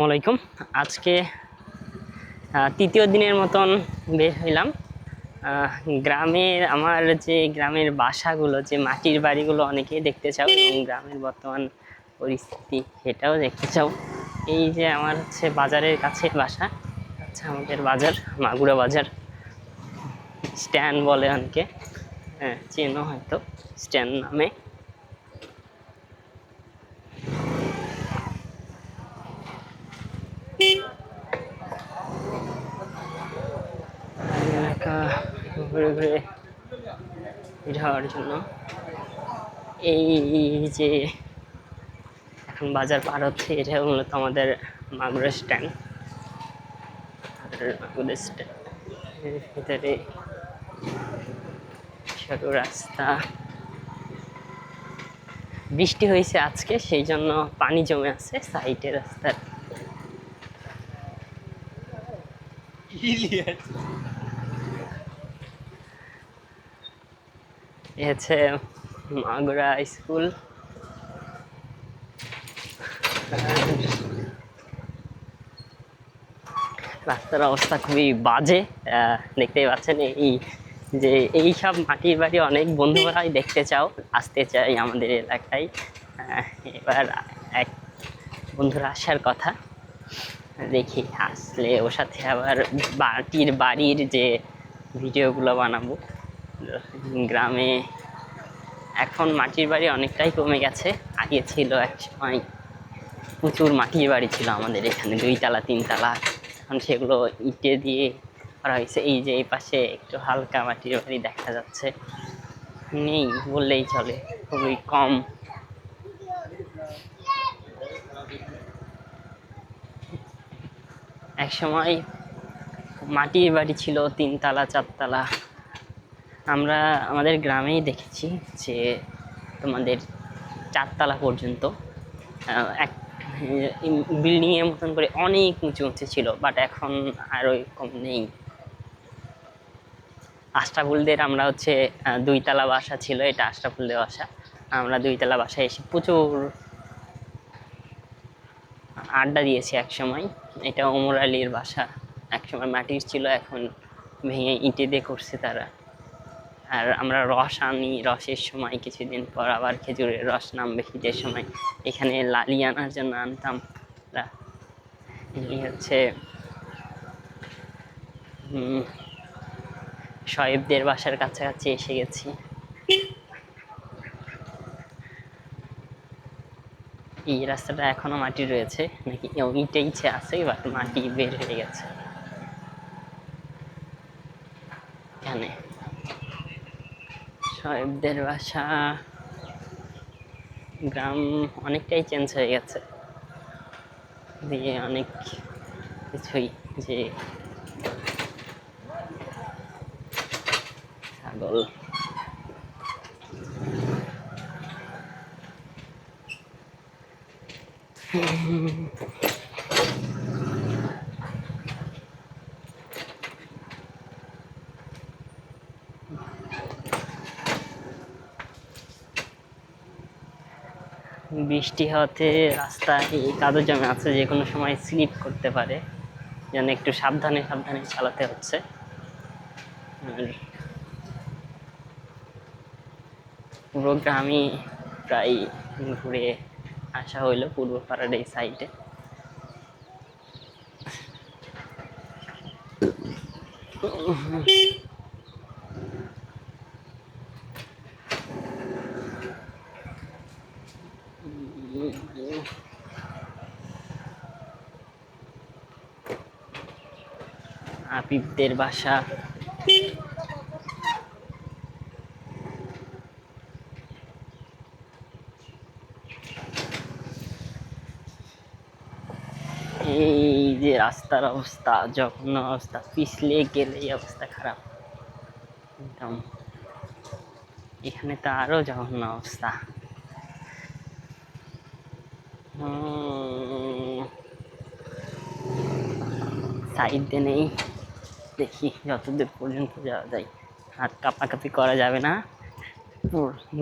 আসসালামাইকুম আজকে তৃতীয় দিনের মতন বের হইলাম। গ্রামের, আমার যে গ্রামের বাসাগুলো, যে মাটির বাড়িগুলো অনেকেই দেখতে চাও এবং গ্রামের বর্তমান পরিস্থিতি সেটাও দেখতে চাও। এই যে আমার হচ্ছে বাজারের কাছে বাসা আচ্ছা আমাদের বাজার, মাগুরা বাজার। স্ট্যান্ড বলে অনেকে হ্যাঁ চেনো হয়তো স্ট্যান্ড নামে। ঘুরে ঘুরে বের হওয়ার জন্য। এই যে এখন বাজার পার হচ্ছে, এটা মূলত আমাদের মাগুরা স্ট্যান্ড আর স্ট্যান্ড ভিতরে সরু রাস্তা। বৃষ্টি হয়েছে আজকে, সেই জন্য পানি জমে আছে সাইডে রাস্তার। হচ্ছে মাগুরা স্কুল। রাস্তার অবস্থা খুবই বাজে দেখতেই পাচ্ছেন এই যে এই সব মাটির বাড়ি অনেক বন্ধুরাই দেখতে চাও, আসতে চাই আমাদের এলাকায়। এবার এক বন্ধুরা আসার কথা। দেখি আসলে ওর সাথে আবার মাটির বাড়ির যে ভিডিওগুলো বানাবো। গ্রামে এখন মাটির বাড়ি অনেকটাই কমে গেছে। আগে ছিল এক সময় প্রচুর মাটির বাড়ি ছিল আমাদের এখানে, দুইতলা, তিনতলা। এখন সেগুলো ইটে দিয়ে করা হয়েছে। এই যে এই পাশে একটু হালকা মাটির বাড়ি দেখা যাচ্ছে। নেই বললেই চলে, খুবই কম। এক সময় মাটির বাড়ি ছিল তিনতলা, চারতলা। আমরা আমাদের গ্রামেই দেখেছি যে তোমাদের চারতলা পর্যন্ত এক বিল্ডিংয়ের মতন করে অনেক উঁচু উঁচু ছিল বাট এখন আর ওই ওইরকম নেই। আশরাফুলদের আমরা হচ্ছে দুইতলা বাসা ছিল, এটা আশরাফুলদের বাসা। আমরা দুইতলা বাসায় এসে প্রচুর আড্ডা দিয়েছি এক সময় এটা ওমর আলীর বাসা। এক সময় মাটির ছিল, এখন ভেঙে ইঁটে দিয়ে করছে তারা। আর আমরা রস আনি, রসের সময় কিছুদিন পর আবার খেজুরের রস নামবে শীতের সময়। এখানে লালি আনার জন্য আনতাম। হচ্ছে শয়েবদের বাসার কাছাকাছি এসে গেছি। এই রাস্তাটা এখনও মাটি রয়েছে, নাকি ইটেই আছে, বাট মাটি বের হয়ে গেছে এখানে সাহেবদের বাসা। গ্রাম অনেকটাই চেঞ্জ হয়ে গেছে। দিয়ে অনেক কিছুই যে ছাগল। বৃষ্টি হওয়াতে রাস্তায় কাদো জমে আছে, যে কোনো সময় স্লিপ করতে পারে। যেন একটু সাবধানে সাবধানে চালাতে হচ্ছে। আর পুরো গ্রামই প্রায় ঘুরে আসা হইল পূর্ব পাড়ার এই সাইডে আপিবদের বাসা। এই যে রাস্তার অবস্থা, জঘন্য অবস্থা, পিছলে গেলেই অবস্থা খারাপ। একদম। এখানে তো আরও জঘন্য অবস্থা। সাইড দিয়ে নেই। দেখি যতদূর পর্যন্ত যাওয়া যায়। আর কাপাকাপি করা যাবে না।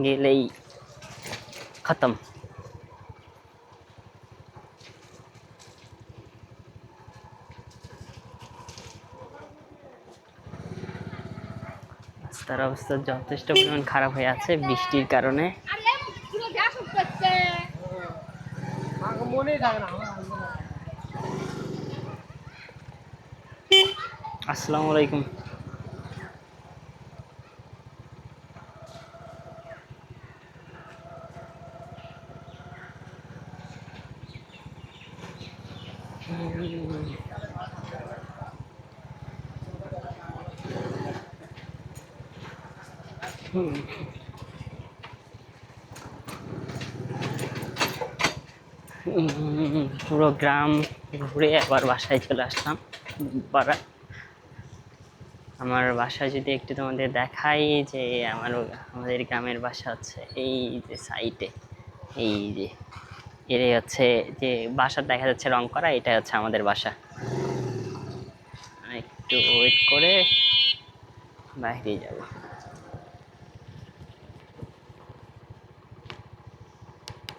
গেলেই খতম। রাস্তার অবস্থা যথেষ্ট পরিমাণ খারাপ হয়ে আছে বৃষ্টির কারণে। মনে থাকে না। আসসালামু আলাইকুম। পুরো গ্রাম ঘুরে আবার বাসায় চলে আসলাম। পাড়া আমার বাসা যদি একটু তোমাদের দেখাই যে আমার আমাদের গ্রামের বাসা হচ্ছে এই যে সাইটে এই যে এটাই হচ্ছে যে বাসা দেখা যাচ্ছে রং করা এটা হচ্ছে আমাদের বাসা। একটু ওয়েট করে বাইরে যাব।